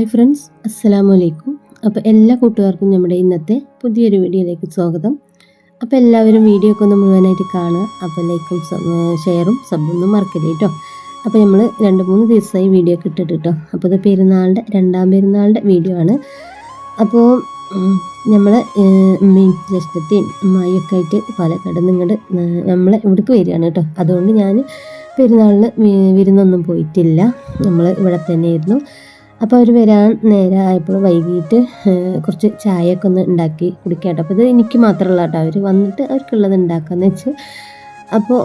Hi friends അസ്സലാമു അലൈക്കും അപ്പോൾ എല്ലാ കൂട്ടുകാർക്കും നമ്മുടെ ഇന്നത്തെ പുതിയൊരു വീഡിയോയിലേക്ക് സ്വാഗതം. അപ്പോൾ എല്ലാവരും വീഡിയോ ഒക്കെ ഒന്ന് മുഴുവനായിട്ട് കാണുക. അപ്പോൾ ലൈക്കും ഷെയറും സബ്ബൊന്നും മറക്കില്ല കേട്ടോ? അപ്പോൾ നമ്മൾ രണ്ട് മൂന്ന് ദിവസമായി വീഡിയോ ഒക്കെ ഇട്ടിട്ട് അപ്പോൾ ഇത് പെരുന്നാളിന്റെ രണ്ടാം പെരുന്നാളിന്റെ വീഡിയോ ആണ്. അപ്പോൾ നമ്മൾ മീൻ ജ്യേഷ്ഠത്തെയും അമ്മായിയൊക്കെ ആയിട്ട് പാലക്കാട് നിങ്ങളുടെ നമ്മൾ ഇവിടേക്ക് വരികയാണ് കേട്ടോ അതുകൊണ്ട് ഞാൻ പെരുന്നാളിന് വിരുന്നൊന്നും പോയിട്ടില്ല. നമ്മൾ ഇവിടെ തന്നെയായിരുന്നു. അപ്പോൾ അവർ വരാൻ നേരം ആയപ്പോൾ വൈകിട്ട് കുറച്ച് ചായയൊക്കെ ഒന്ന് ഉണ്ടാക്കി കുടിക്കാട്ടോ. അപ്പോൾ ഇത് എനിക്ക് മാത്രമല്ല കേട്ടോ. അവർ വന്നിട്ട് അവർക്കുള്ളത് ഉണ്ടാക്കാമെന്ന് വെച്ച്. അപ്പോൾ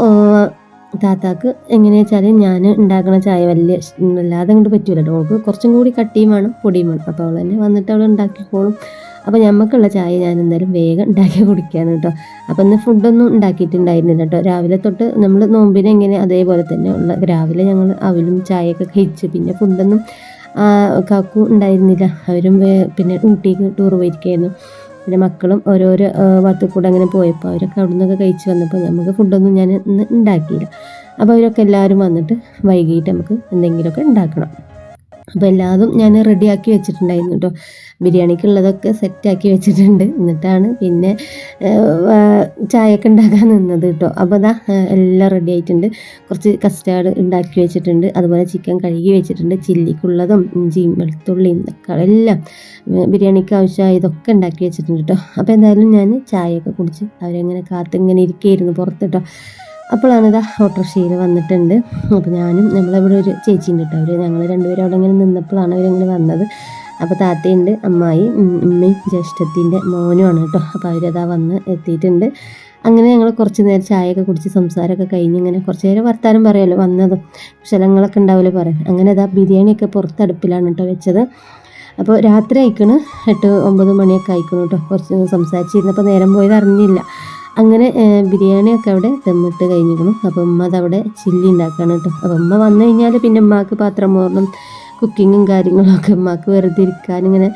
താത്താക്ക് എങ്ങനെയാ വെച്ചാൽ ഞാൻ ഉണ്ടാക്കുന്ന ചായ വലിയ വല്ലാതെ അങ്ങോട്ട് പറ്റൂല കേട്ടോ. അവൾക്ക് കുറച്ചും കൂടി കട്ടിയും വേണം പൊടിയും വേണം. അപ്പോൾ അവൾ തന്നെ വന്നിട്ട് അവൾ ഉണ്ടാക്കിക്കോളും. അപ്പോൾ ഞമ്മക്കുള്ള ചായ ഞാൻ എന്തായാലും വേഗം ഉണ്ടാക്കി കുടിക്കുകയാണ് കേട്ടോ. അപ്പോൾ ഇന്ന് ഫുഡൊന്നും ഉണ്ടാക്കിയിട്ടുണ്ടായിരുന്നില്ല കേട്ടോ. രാവിലെ തൊട്ട് നമ്മൾ നോമ്പിന് എങ്ങനെ അതേപോലെ തന്നെ ഉള്ള രാവിലെ ഞങ്ങൾ അവലും ചായയൊക്കെ കഴിച്ച് പിന്നെ ഫുഡൊന്നും കാക്കു ഉണ്ടായിരുന്നില്ല. അവരും പിന്നെ ഊട്ടിക്ക് ടൂർ പോയിരിക്കുകയായിരുന്നു പിന്നെ മക്കളും ഓരോരോ ആ, കൂടെ അങ്ങനെ പോയപ്പോൾ അവരൊക്കെ അവിടെ നിന്നൊക്കെ കഴിച്ച് വന്നപ്പോൾ നമുക്ക് ഫുഡൊന്നും ഞാൻ ഇന്ന് ഉണ്ടാക്കിയില്ല. അപ്പോൾ അവരൊക്കെ എല്ലാവരും വന്നിട്ട് വൈകിട്ട് നമുക്ക് എന്തെങ്കിലുമൊക്കെ ഉണ്ടാക്കണം. അപ്പോൾ എല്ലാതും ഞാൻ റെഡിയാക്കി വെച്ചിട്ടുണ്ടായിരുന്നു കേട്ടോ. ബിരിയാണിക്കുള്ളതൊക്കെ സെറ്റാക്കി വെച്ചിട്ടുണ്ട്. എന്നിട്ടാണ് പിന്നെ ചായയൊക്കെ ഉണ്ടാക്കാൻ നിന്നത് കേട്ടോ. അപ്പോൾ അതാ എല്ലാം റെഡി ആയിട്ടുണ്ട്. കുറച്ച് കസ്റ്റാർഡ് ഉണ്ടാക്കി വെച്ചിട്ടുണ്ട്. അതുപോലെ ചിക്കൻ കഴുകി വെച്ചിട്ടുണ്ട്. ചില്ലിക്കുള്ളതും ഇഞ്ചിയും വെളുത്തുള്ളിയും എല്ലാം ബിരിയാണിക്ക് ആവശ്യമായ ഇതൊക്കെ ഉണ്ടാക്കി വെച്ചിട്ടുണ്ട് കേട്ടോ. അപ്പോൾ എന്തായാലും ഞാൻ ചായയൊക്കെ കുടിച്ച് അവരങ്ങനെ കാത്തിങ്ങനെ ഇരിക്കുകയായിരുന്നു പുറത്ത് കേട്ടോ. അപ്പോഴാണ് ഇതാ ഓട്ടോറിക്ഷയിൽ വന്നിട്ടുണ്ട്. അപ്പോൾ ഞാനും നമ്മളിവിടെ ഒരു ചേച്ചിയുണ്ട് കേട്ടോ. അവർ ഞങ്ങൾ രണ്ടുപേരും അവിടെ ഇങ്ങനെ നിന്നപ്പോഴാണ് അവരിങ്ങനെ വന്നത്. അപ്പോൾ താത്തയുണ്ട് അമ്മായി ഉമ്മയും ജ്യേഷ്ഠത്തിന്റെ മോനുമാണ് കേട്ടോ. അപ്പോൾ അവരതാ വന്ന് എത്തിയിട്ടുണ്ട്. അങ്ങനെ ഞങ്ങൾ കുറച്ച് നേരം ചായയൊക്കെ കുടിച്ച് സംസാരമൊക്കെ കഴിഞ്ഞ് ഇങ്ങനെ കുറച്ച് നേരം വർത്താനം പറയുമല്ലോ വന്നതും ശലങ്ങളൊക്കെ ഉണ്ടാവില്ല പറയാൻ. അങ്ങനെ അതാ ബിരിയാണിയൊക്കെ പുറത്ത് അടുപ്പിലാണ് കേട്ടോ വെച്ചത്. അപ്പോൾ രാത്രി അയക്കണ് എട്ട് ഒമ്പത് മണിയൊക്കെ അയക്കണം കേട്ടോ. കുറച്ച് സംസാരിച്ചിരുന്നപ്പോൾ നേരം പോയത് അറിഞ്ഞില്ല. അങ്ങനെ ബിരിയാണിയൊക്കെ അവിടെ തെമ്മിട്ട് കഴിഞ്ഞിരിക്കണം അപ്പം ഉമ്മ അതവിടെ ചില്ലി ഉണ്ടാക്കുകയാണ് കേട്ടോ. അപ്പം ഉമ്മ വന്നു കഴിഞ്ഞാൽ പിന്നെ ഉമ്മാക്ക് പാത്രം മോറണം കുക്കിങ്ങും കാര്യങ്ങളൊക്കെ ഉമ്മാക്ക് വെറുതെ ഇരിക്കാൻ ഇങ്ങനെ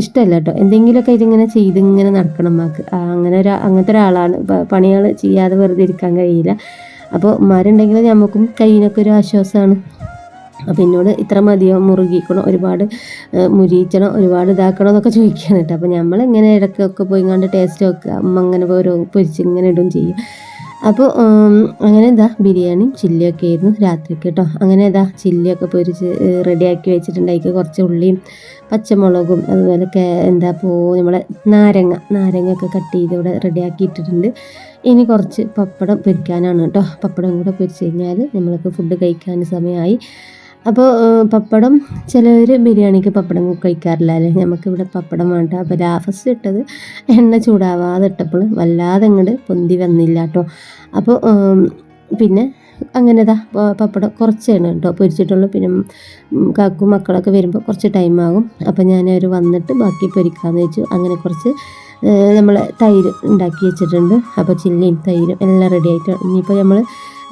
ഇഷ്ടമല്ല കേട്ടോ. എന്തെങ്കിലുമൊക്കെ ഇതിങ്ങനെ ചെയ്ത് ഇങ്ങനെ നടക്കണം ഉമ്മാക്ക്. അങ്ങനെ ഒരു അങ്ങനത്തെ ഒരാളാണ്. പണികൾ ചെയ്യാതെ വെറുതെ ഇരിക്കാൻ കഴിയില്ല. അപ്പോൾ ഉമ്മാരുണ്ടെങ്കിൽ നമുക്കും കയ്യിനൊക്കെ ഒരു ആശ്വാസമാണ്. അപ്പോൾ എന്നോട് ഇത്ര മതിയോ? മുറുകിക്കണം? ഒരുപാട് മുരിയിക്കണം ഒരുപാട് ഇതാക്കണം എന്നൊക്കെ ചോദിക്കുകയാണ് കേട്ടോ. നമ്മൾ ഇങ്ങനെ ഇടയ്ക്കൊക്കെ പോയി കണ്ട് ടേസ്റ്റ് നോക്കുക. അമ്മ അങ്ങനെ ഓരോ പൊരിച്ച് ഇങ്ങനെ ഇടും ചെയ്യും. അപ്പോൾ അങ്ങനെ ഇതാ ബിരിയാണിയും ചില്ലിയൊക്കെ ആയിരുന്നു രാത്രിക്ക് കേട്ടോ. അങ്ങനെ ഇതാ ചില്ലിയൊക്കെ പൊരിച്ച് റെഡിയാക്കി വെച്ചിട്ടുണ്ട്. അതിലേക്ക് കുറച്ച് ഉള്ളിയും പച്ചമുളകും അതുപോലെ എന്താ പോ നമ്മളെ നാരങ്ങ നാരങ്ങ ഒക്കെ കട്ട് ചെയ്ത് ഇവിടെ റെഡിയാക്കി ഇട്ടിട്ടുണ്ട്. ഇനി കുറച്ച് പപ്പടം പൊരിക്കാനാണ് കേട്ടോ. പപ്പടം കൂടെ പൊരിച്ച് കഴിഞ്ഞാൽ നമ്മൾക്ക് ഫുഡ് കഴിക്കാൻ സമയമായി. അപ്പോൾ പപ്പടം ചിലവർ ബിരിയാണിക്ക് പപ്പടം കഴിക്കാറില്ല അല്ലേ? നമുക്കിവിടെ പപ്പടം വേണ്ട. അപ്പോൾ ലാഫസ്റ്റ് ഇട്ടത് എണ്ണ ചൂടാവാതെ ഇട്ടപ്പോൾ വല്ലാതെ അങ്ങോട്ട് പൊന്തി വന്നില്ല കേട്ടോ അപ്പോൾ പിന്നെ അങ്ങനെ കുറച്ച് പപ്പടം കുറച്ചാണ് കേട്ടോ പൊരിച്ചിട്ടുള്ളൂ. പിന്നെ കാക്കും മക്കളൊക്കെ വരുമ്പോൾ കുറച്ച് ടൈം ആകും. അപ്പോൾ ഞാൻ അവർ വന്നിട്ട് ബാക്കി പൊരിക്കാമെന്ന് വെച്ചു. അങ്ങനെ കുറച്ച് നമ്മൾ തൈര് ഉണ്ടാക്കി വെച്ചിട്ടുണ്ട്. അപ്പോൾ ചില്ലിയും തൈരും എല്ലാം റെഡി ആയിട്ട് ഇനിയിപ്പോൾ നമ്മൾ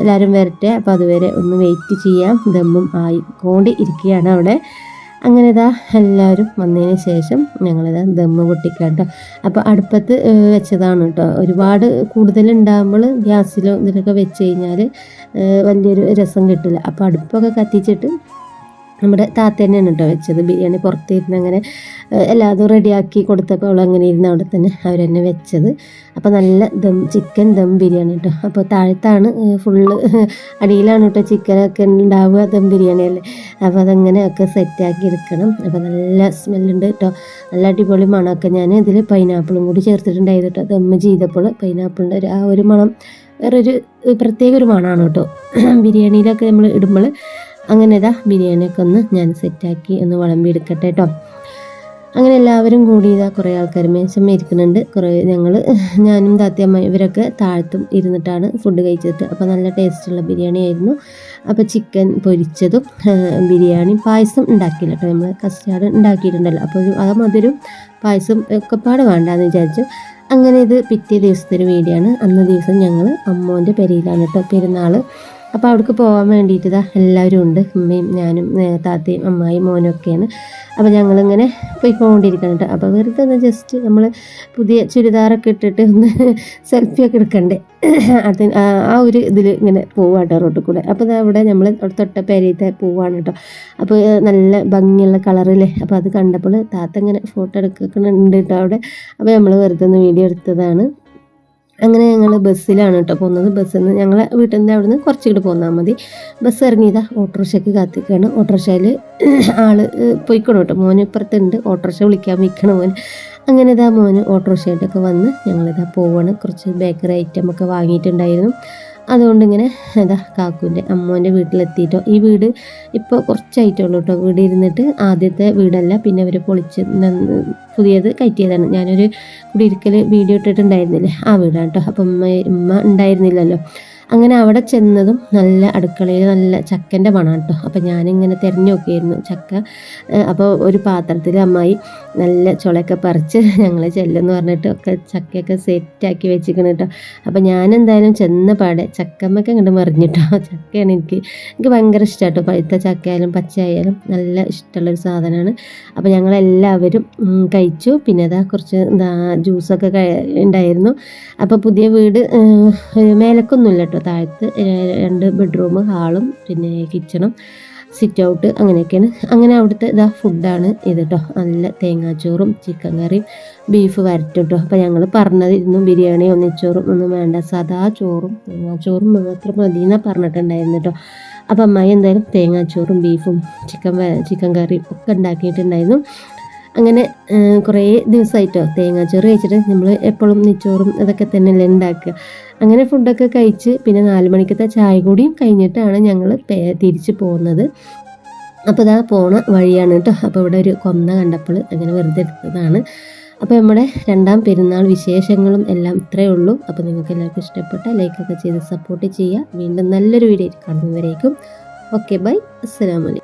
എല്ലാവരും വരട്ടെ. അപ്പോൾ അതുവരെ ഒന്ന് വെയിറ്റ് ചെയ്യാം. ദമ്മും ആയി കോണ്ടി ഇരിക്കുകയാണ് അവിടെ. അങ്ങനെ ഇതാ എല്ലാവരും വന്നതിന് ശേഷം ഞങ്ങളിതാ ദമ്മ് പൊട്ടിക്കാം കേട്ടോ അപ്പോൾ അടുപ്പത്ത് വെച്ചതാണ് കേട്ടോ ഒരുപാട് കൂടുതൽ ഉണ്ടാകുമ്പോൾ ഗ്യാസിലോ ഇതിലൊക്കെ വെച്ച് കഴിഞ്ഞാൽ വലിയൊരു രസം കിട്ടില്ല. അപ്പോൾ അടുപ്പൊക്കെ കത്തിച്ചിട്ട് നമ്മുടെ താത്ത തന്നെയാണ് കേട്ടോ വെച്ചത്. ബിരിയാണി പുറത്തിരുന്ന് അങ്ങനെ എല്ലാതും റെഡിയാക്കി കൊടുത്തപ്പോൾ അവൾ അങ്ങനെ ഇരുന്ന് അവിടെ തന്നെ അവർ തന്നെ വെച്ചത്. അപ്പോൾ നല്ല ദം ചിക്കൻ ദം ബിരിയാണി കേട്ടോ. അപ്പോൾ താഴത്താണ് ഫുള്ള് അടിയിലാണ് കേട്ടോ ചിക്കനൊക്കെ ഉണ്ടാവുക ദം ബിരിയാണി അല്ലേ? അപ്പോൾ അതങ്ങനെയൊക്കെ സെറ്റാക്കി എടുക്കണം. അപ്പോൾ നല്ല സ്മെല്ലുണ്ട് കേട്ടോ. നല്ല അടിപൊളി മണമൊക്കെ ഞാൻ ഇതിൽ പൈനാപ്പിളും കൂടി ചേർത്തിട്ടുണ്ടായിരുന്നു കേട്ടോ. ദമ്മ് ചെയ്തപ്പോൾ പൈനാപ്പിളിന്റെ ഒരു ആ ഒരു മണം വേറൊരു പ്രത്യേക ഒരു മണമാണ് കേട്ടോ. ബിരിയാണിയിലൊക്കെ നമ്മൾ ഇടുമ്പോൾ അങ്ങനെ ഇതാ ബിരിയാണിയൊക്കെ ഒന്ന് ഞാൻ സെറ്റാക്കി ഒന്ന് വിളമ്പി എടുക്കട്ടെ കേട്ടോ അങ്ങനെ എല്ലാവരും കൂടി ഇതാ കുറേ ആൾക്കാർ മേശം ഇരിക്കുന്നുണ്ട്. കുറേ ഞങ്ങൾ ഞാനും താത്തയമ്മ ഇവരൊക്കെ താഴ്ത്തും ഇരുന്നിട്ടാണ് ഫുഡ് കഴിച്ചത്. അപ്പോൾ നല്ല ടേസ്റ്റുള്ള ബിരിയാണി ആയിരുന്നു. അപ്പോൾ ചിക്കൻ പൊരിച്ചതും ബിരിയാണി പായസം ഉണ്ടാക്കിയില്ല കേട്ടോ നമ്മൾ കസ്റ്റാർഡ് ഉണ്ടാക്കിയിട്ടുണ്ടല്ലോ. അപ്പോൾ ആ മധുരം പായസം ഒക്കെ പാട് വേണ്ടാന്ന് വിചാരിച്ചു. അങ്ങനെ ഇത് പിറ്റേ ദിവസത്തെ ഒരു അന്ന് ദിവസം ഞങ്ങൾ അമ്മോന്റെ പെരയിലാണ് കേട്ടോ പെരുന്നാൾ അപ്പോൾ അവിടേക്ക് പോകാൻ വേണ്ടിയിട്ട് ഇതാ എല്ലാവരും ഉണ്ട്. ഉമ്മയും ഞാനും താത്തയും അമ്മായും ഒക്കെയാണ് അപ്പോൾ ഞങ്ങളിങ്ങനെ പോയിക്കൊണ്ടിരിക്കണം കേട്ടോ. അപ്പോൾ വെറുതെ ഒന്ന് ജസ്റ്റ് നമ്മൾ പുതിയ ചുരിദാറൊക്കെ ഇട്ടിട്ട് ഒന്ന് സെൽഫിയൊക്കെ എടുക്കണ്ടേ? അത് ആ ഒരു ഇതിൽ ഇങ്ങനെ പോവാട്ടോ റോട്ടിൽ കൂടെ. അപ്പോൾ അവിടെ നമ്മൾ തൊട്ട പെരയത്തെ പോവാണ് കേട്ടോ. അപ്പോൾ നല്ല ഭംഗിയുള്ള കളറില്ലേ അപ്പോൾ അത് കണ്ടപ്പോൾ താത്ത ഇങ്ങനെ ഫോട്ടോ എടുക്കുന്നുണ്ട് കേട്ടോ അവിടെ. അപ്പോൾ നമ്മൾ വെറുതെ ഒന്ന് വീഡിയോ എടുത്തതാണ്. അങ്ങനെ ഞങ്ങൾ ബസ്സിലാണ് കേട്ടോ പോകുന്നത്. ബസ്സിൽ നിന്ന് ഞങ്ങളെ വീട്ടിൽ നിന്ന് അവിടെ നിന്ന് കുറച്ചുകൂടി പോന്നാൽ മതി. ബസ് ഇറങ്ങിയതാ ഓട്ടോറിക്ഷയ്ക്ക് കാത്തിക്കാണ്. ഓട്ടോറിക്ഷയിൽ ഏഹ്, പോയിക്കണം കേട്ടോ മോന് ഇപ്പുറത്തുണ്ട്. ഓട്ടോറിക്ഷ വിളിക്കാൻ വയ്ക്കണം മോൻ അങ്ങനെ ഇതാ മോന് ഓട്ടോറിക്ഷയായിട്ടൊക്കെ വന്ന് ഞങ്ങളിതാ പോവാണ്. കുറച്ച് ബേക്കറി ഐറ്റം ഒക്കെ വാങ്ങിയിട്ടുണ്ടായിരുന്നു. അതുകൊണ്ട് ഇങ്ങനെ എന്താ കാക്കുവിന്റെ അമ്മോന്റെ വീട്ടിലെത്തിയിട്ടോ. ഈ വീട് ഇപ്പോൾ കുറച്ചായിട്ടുള്ളൂ കേട്ടോ. വീട് ഇരുന്നിട്ട് ആദ്യത്തെ വീടല്ല പിന്നെ അവർ പൊളിച്ച് പുതിയത് കയറ്റിയതാണ്. ഞാനൊരു കുടിയിരിക്കൽ വീഡിയോ ഇട്ടിട്ടുണ്ടായിരുന്നില്ലേ ആ വീടാണ് കേട്ടോ. അപ്പം ഉമ്മ ഉണ്ടായിരുന്നില്ലല്ലോ. അങ്ങനെ അവിടെ ചെന്നതും നല്ല അടുക്കളയിൽ നല്ല ചക്കന്റെ മണം കേട്ടോ അപ്പം ഞാനിങ്ങനെ തിരഞ്ഞു നോക്കിയായിരുന്നു ചക്ക. അപ്പോൾ ഒരു പാത്രത്തിൽ അമ്മായി നല്ല ചുളയൊക്കെ പറിച്ച് ഞങ്ങൾ ചെല്ലെന്ന് പറഞ്ഞിട്ട് ഒക്കെ ചക്കയൊക്കെ സെറ്റാക്കി വെച്ചിരിക്കണം കേട്ടോ അപ്പം ഞാൻ എന്തായാലും ചെന്ന പാടെ ചക്കമ്മയ്ക്ക് അങ്ങോട്ട് മറിഞ്ഞിട്ടോ ചക്കയാണ് എനിക്ക് എനിക്ക് ഭയങ്കര ഇഷ്ടം കേട്ടോ പഴുത്ത ചക്കയായാലും പച്ചയായാലും നല്ല ഇഷ്ടമുള്ളൊരു സാധനമാണ്. അപ്പോൾ ഞങ്ങളെല്ലാവരും കഴിച്ചു. പിന്നെ അതാ കുറച്ച് എന്താ ജ്യൂസൊക്കെ ഉണ്ടായിരുന്നു. അപ്പോൾ പുതിയ വീട് മേലക്കൊന്നുമില്ല കേട്ടോ താഴത്ത് രണ്ട് ബെഡ്റൂം ഹാളും പിന്നെ കിച്ചണും സിറ്റ് ഔട്ട് അങ്ങനെയൊക്കെയാണ്. അങ്ങനെ അവിടുത്തെ ഇതാ ഫുഡാണ് ഇത് കേട്ടോ നല്ല തേങ്ങാച്ചോറും ചിക്കൻ കറിയും ബീഫ് വരട്ടും കേട്ടോ അപ്പോൾ ഞങ്ങൾ പറഞ്ഞതിരുന്നു ബിരിയാണി ഒന്നിച്ചോറും ഒന്നും വേണ്ട. സദാ ചോറും തേങ്ങാച്ചോറും മാത്രം മതി എന്നാണ് പറഞ്ഞിട്ടുണ്ടായിരുന്നു കേട്ടോ അപ്പം അമ്മായി എന്തായാലും തേങ്ങാച്ചോറും ബീഫും ചിക്കൻ ചിക്കൻ കറിയും ഒക്കെ ഉണ്ടാക്കിയിട്ടുണ്ടായിരുന്നു. അങ്ങനെ കുറേ ദിവസമായിട്ടോ തേങ്ങാച്ചോറ് കഴിച്ചിട്ട് നമ്മൾ എപ്പോഴും നെച്ചോറും ഇതൊക്കെ തന്നെയല്ലേ ഉണ്ടാക്കുക അങ്ങനെ ഫുഡൊക്കെ കഴിച്ച് പിന്നെ നാല് മണിക്കത്തെ ചായ കൂടിയും കഴിഞ്ഞിട്ടാണ് ഞങ്ങൾ തിരിച്ച് പോകുന്നത്. അപ്പോൾ ഇതാ പോണ വഴിയാണ് കേട്ടോ. അപ്പോൾ ഇവിടെ ഒരു കൊന്ന കണ്ടപ്പോൾ അങ്ങനെ വെറുതെ എടുത്തതാണ്. അപ്പോൾ നമ്മുടെ രണ്ടാം പെരുന്നാൾ വിശേഷങ്ങളും എല്ലാം ഇത്രയേ ഉള്ളൂ. അപ്പോൾ നിങ്ങൾക്ക് എല്ലാവർക്കും ഇഷ്ടപ്പെട്ട ലൈക്കൊക്കെ ചെയ്ത് സപ്പോർട്ട് ചെയ്യുക. വീണ്ടും നല്ലൊരു വീഡിയോ കാണുന്നവരേക്കും. ഓക്കെ ബൈ അസ്സലാമലൈക്കും